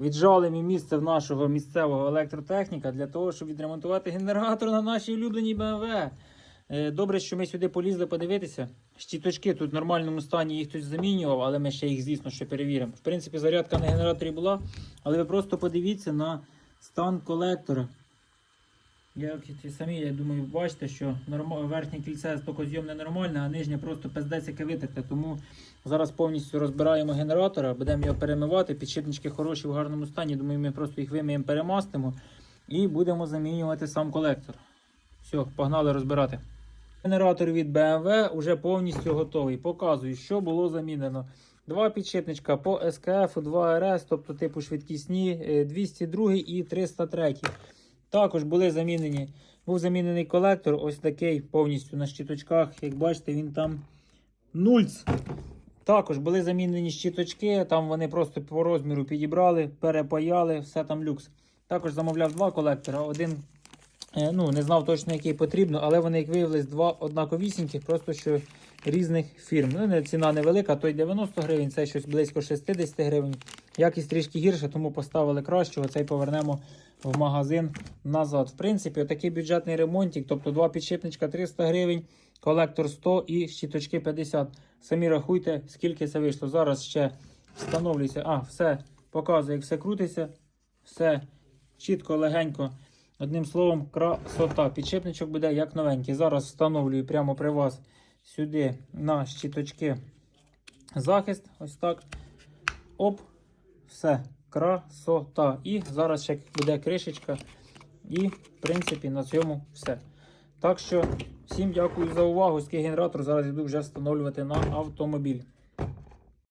Віджали ми місце в нашого місцевого електротехніка для того, щоб відремонтувати генератор на нашій улюбленій BMW. Е, Добре, що ми сюди полізли подивитися. Щіточки тут в нормальному стані їх хтось замінював, але ми ще їх, звісно, ще перевіримо. В принципі, зарядка на генераторі була, але ви просто подивіться на стан колектора. І самі, я думаю, бачите, що верхнє кільце стокозйомне нормальне, а нижнє просто пиздець яке витерте. Тому зараз повністю розбираємо генератора, будемо його перемивати. Підшипнички хороші в гарному стані. Думаю, ми просто їх вимиємо, перемастимо і будемо замінювати сам колектор. Все, погнали розбирати. Генератор від BMW вже повністю готовий. Показую, що було замінено. Два підшипничка по SKF, 2 RS, тобто типу швидкісні, е, 202 і 303. Також були замінені, був замінений колектор, ось такий повністю на щиточках. Як бачите, він там нульц. Також були замінені щиточки, там вони просто по розміру підібрали, перепаяли, все там люкс. Також замовляв два колектора. Один е, ну, не знав точно, який потрібно, але вони, як виявилось, два однаковісіньких, просто що різних фірм. Ну, ціна невелика, той 90 гривень, це щось близько 60 гривень. Якість трішки гірше, тому поставили кращого. Цей повернемо в магазин назад. В принципі, отакий бюджетний ремонтик, тобто два підшипничка 300 гривень, колектор 100 і щіточки 50. Самі рахуйте, скільки це вийшло. Зараз ще встановлюється. А, все показує, як все крутиться. Все чітко, легенько. Одним словом, красота. Підшипничок буде як новенький. Зараз встановлюю прямо при вас сюди на щіточки захист. Ось так. Оп, все, красота. І зараз ще буде кришечка. І, в принципі, на цьому все. Так що, всім дякую за увагу. Ський генератор зараз йду вже встановлювати на автомобіль.